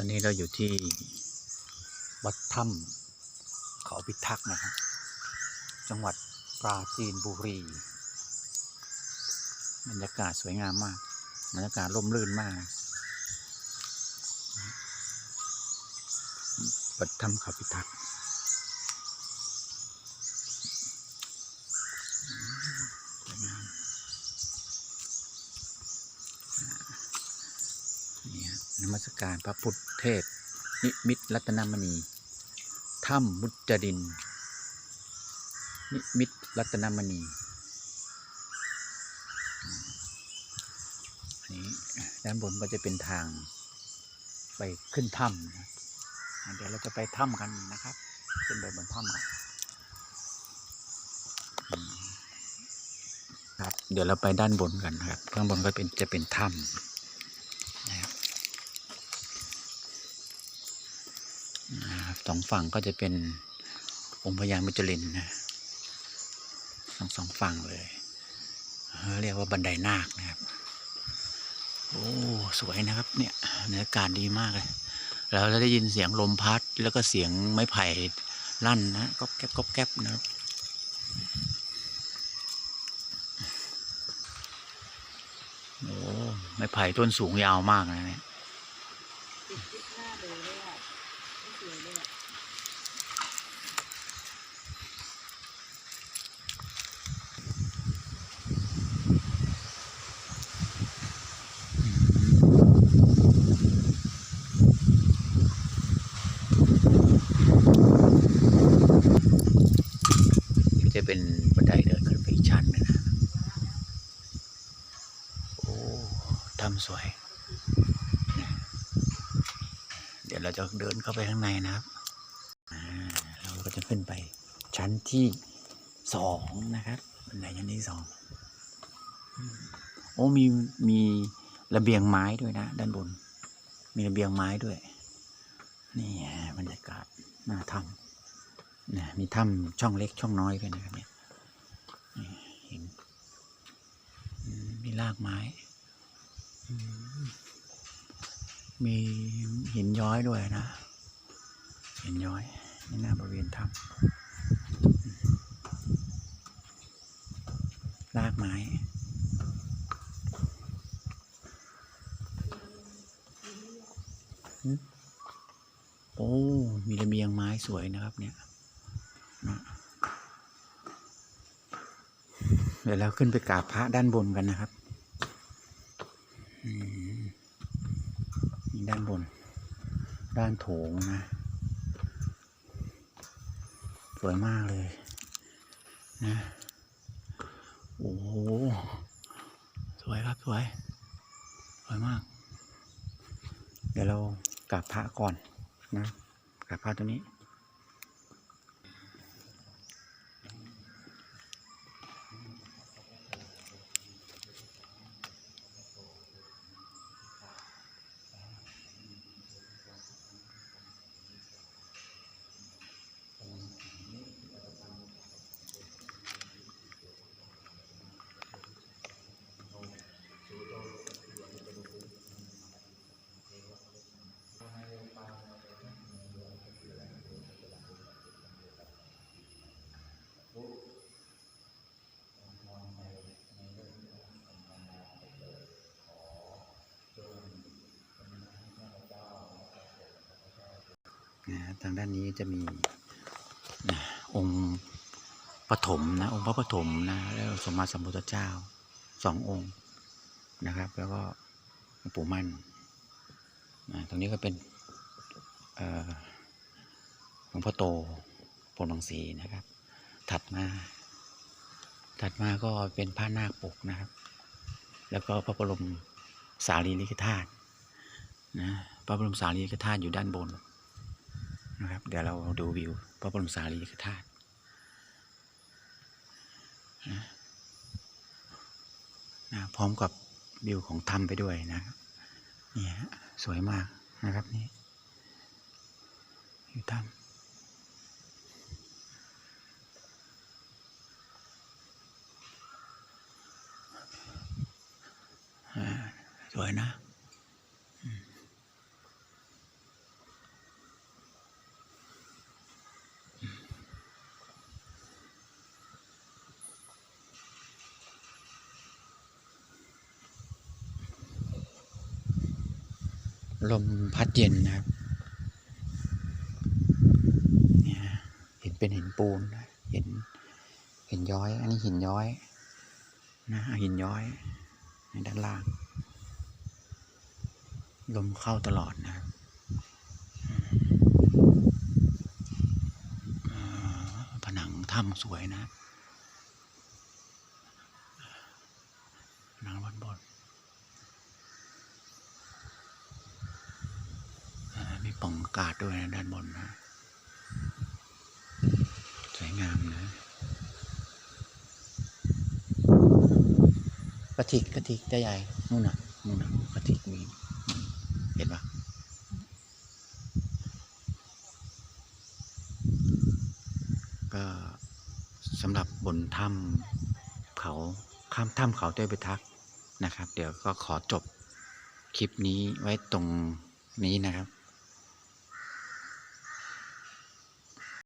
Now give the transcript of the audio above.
ตอนนี้เราอยู่ที่วัดถ้ำเขาพิทักษ์นะครับ จังหวัดปราจีนบุรี บรรยากาศสวยงามมาก บรรยากาศร่มรื่นมาก วัดถ้ำเขาพิทักษ์อืมสวยงาม นมัสการพระพุทธเทพนิมิตรัตนมณี ถ้ำมุจดิน นิมิตรัตนมณีนี้ด้านบนก็จะเป็นทางไปขึ้นถ้ำนะเดี๋ยวเราจะไปถ้ำกันนะครับ ขึ้นไปบนถ้ำกันครับ เดี๋ยวเราไปด้านบนกันครับ ข้างบนก็เป็นจะเป็นถ้ำนะครับ นะครับ สองฝั่งก็จะเป็นองค์พญามุจลินนะทั้งสองฝั่งเลยเรียกว่าบันไดนาคนะครับโอ้สวยนะครับเนี่ยบรรยากาศดีมากเลยเราได้ยินเสียงลมพัดแล้วก็เสียงไม้ไผ่ลั่นนะก๊อบแก๊บก๊อบแก๊บนะครับโอ้ไม้ไผ่ต้นสูงยาวมากนะเนี่ย ติดยึดหน้าเลยเลยอะไม่สวยเลยอะ ก็จะ เป็นบันไดเดินขึ้นไปอีกชั้นนึงนะโอ้ทำสวย เดี๋ยวเราจะเดินเข้าไปข้างในนะครับเราก็จะขึ้นไปชั้นที่สองนะครับบันไดชั้นที่สองโอ้มีมีระเบียงไม้ด้วยนะ ด้านบน มีระเบียงไม้ด้วย นี่บรรยากาศน้าถ้ำนะมีถ้ำช่องเล็กช่องน้อยด้วยนะครับเนี่ยนี่เห็นอืมมี รากไม้อืมมีหินย้อยด้วยนะ หินย้อยในหน้าบริเวณถ้ำอืมรากไม้อืมโอ้ มีระเบียงไม้สวยนะครับ เนี่ยเดี๋ยวเราขึ้นไปกราบพระด้านบนกันนะครับอืม นี่ด้านบน ด้านโถงนะ สวยมากเลย นะ โอ้โห สวยครับ สวย สวยมาก เดี๋ยวเรากราบพระก่อนนะกราบพระตัวนี้ นะทางด้านนี้จะมีนะองค์ปฐมนะองค์พระปฐมนะแล้วสมมาสัมพุทธเจ้าสององค์นะครับ แล้วก็ปู่มั่นนะตรงนี้ก็เป็นหลวงพ่อโตปนบังสีนะครับ ถัดมา ถัดมาก็เป็นพระนาคปกนะครับ แล้วก็พระบรมสารีริกธาตุนะพระบรมสารีริกธาตุอยู่ด้านบน นะครับ เดี๋ยวเราดูวิวพระบรมสารีริกธาตุนะพร้อมกับวิวของถ้ำไปด้วยนะนี่ฮะสวยมากนะครับนี่อยู่ถ้ำสวยนะ ลมพัดเย็นนะครับเนี่ยเห็นเป็นหินปูนเห็นห็นย้อย อันนี้หินย้อยนะหินย้อยในด้านล่าง ลมเข้าตลอดนะครับผนังถ้ำสวยนะ ผนังบนบนอ่ามี ป่องอากาศด้วยนะด้านบนนะ สวยงามนะกระติกกระติกใหญ่นู่นน่ะนู่นน่ะกระติกมีเห็นปะก็สำหรับบนถ้ำเขาข้ามถ้ำเขาเต้ยไปทักนะครับ เดี๋ยวก็ขอจบคลิปนี้ไว้ตรงนี้นะครับ